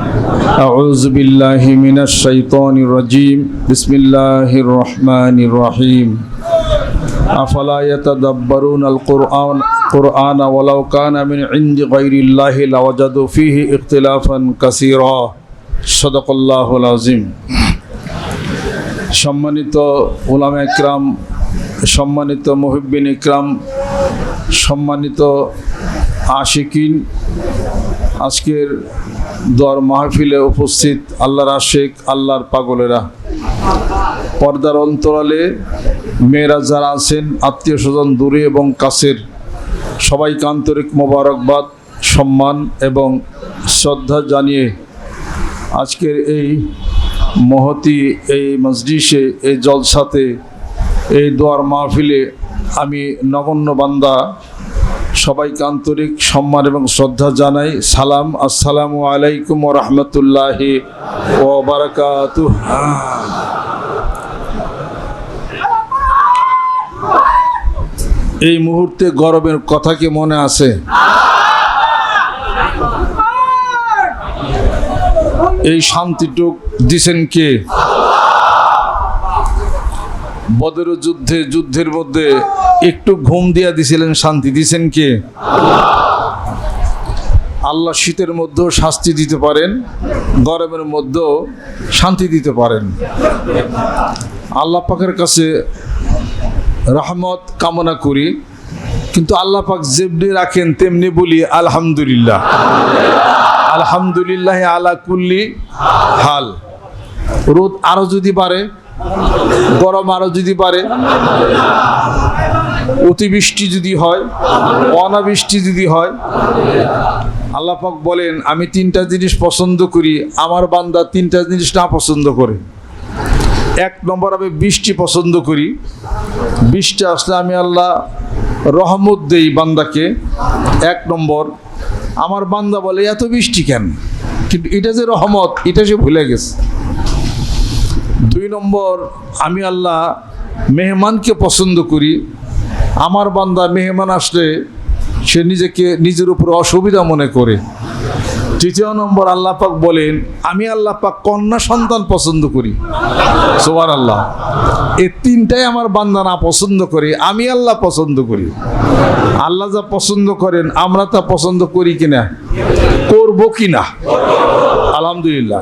أعوذ بالله من الشيطان الرجيم بسم الله الرحمن الرحيم أفلا يتدبرون القرآن قرآن ولو كان من عند غير الله لوجدوا فيه اختلافا كثيرا صدق الله العظيم সম্মানিত ওলামা একরাম সম্মানিত মুহিব্বিন ইকরাম সম্মানিত আশিকিন। আজকের দর মাহফিলে উপস্থিত আল্লাহর আশেক, আল্লাহর পাগলেরা। পর্দার অন্তরালে মেয়েরা যারা আছেন, আত্মীয় স্বজন, দূরে এবং কাছের, সবাইকে আন্তরিক মোবারকবাদ, সম্মান এবং শ্রদ্ধা জানিয়ে আজকের এই মহতি, এই মসজিষে এই জলসাতে, এই দোয়ার মাহফিলে আমি নগণ্য বান্দা সবাইকে আন্তরিক সম্মান এবং শ্রদ্ধা জানাই। সালাম, আসসালামু আলাইকুম রহমতুল্লাহি ও বারাকাতু এই মুহূর্তে গরমের কথা কি মনে আছে? এই শান্তিটুক দিছেন কে? বদর যুদ্ধে, যুদ্ধের মধ্যে একটু ঘুম দিয়া দিছিলেন, শান্তি দিছেন কে? আল্লাহ শীতের মধ্যেও শাস্তি দিতে পারেন, গরমের মধ্যেও শান্তি দিতে পারেন। আল্লাহ পাকের কাছে রহমত কামনা করি, কিন্তু আল্লাহ পাক যেমনি রাখেন, তেমনি বলি আলহামদুলিল্লাহ। আলহামদুলিল্লাহ আলা কুল্লি হাল। রোদ আরও যদি বাড়ে গরম আরও যদি পারে, অতিবৃষ্টি যদি হয়, অনাবৃষ্টি যদি হয়, আল্লাহ পাক বলেন, আমি তিনটা জিনিস পছন্দ করি, আমার বান্দা তিনটা জিনিস না পছন্দ করে। এক নম্বর, আমি বৃষ্টি পছন্দ করি। বৃষ্টি আসলে আমি আল্লাহ রহমত দেই বান্দাকে। এক নম্বর, আমার বান্দা বলে, এত বৃষ্টি কেন? কিন্তু এটা যে রহমত, এটা সে ভুলে গেছে। দুই নম্বর, আমি আল্লাহ মেহমানকে পছন্দ করি। আমার বান্দা মেহমান আসলে সে নিজেকে, নিজের উপর অসুবিধা মনে করে। তৃতীয় নম্বর, আল্লাহ পাক বলেন, আমি আল্লাহ পাক কন্যা সন্তান পছন্দ করি। সোমান আল্লাহ এই তিনটাই আমার বান্দা না পছন্দ করে, আমি আল্লাহ পছন্দ করি। আল্লাহ যা পছন্দ করেন, আমরা তা পছন্দ করি কিনা? করব কিনা? আলহামদুলিল্লাহ।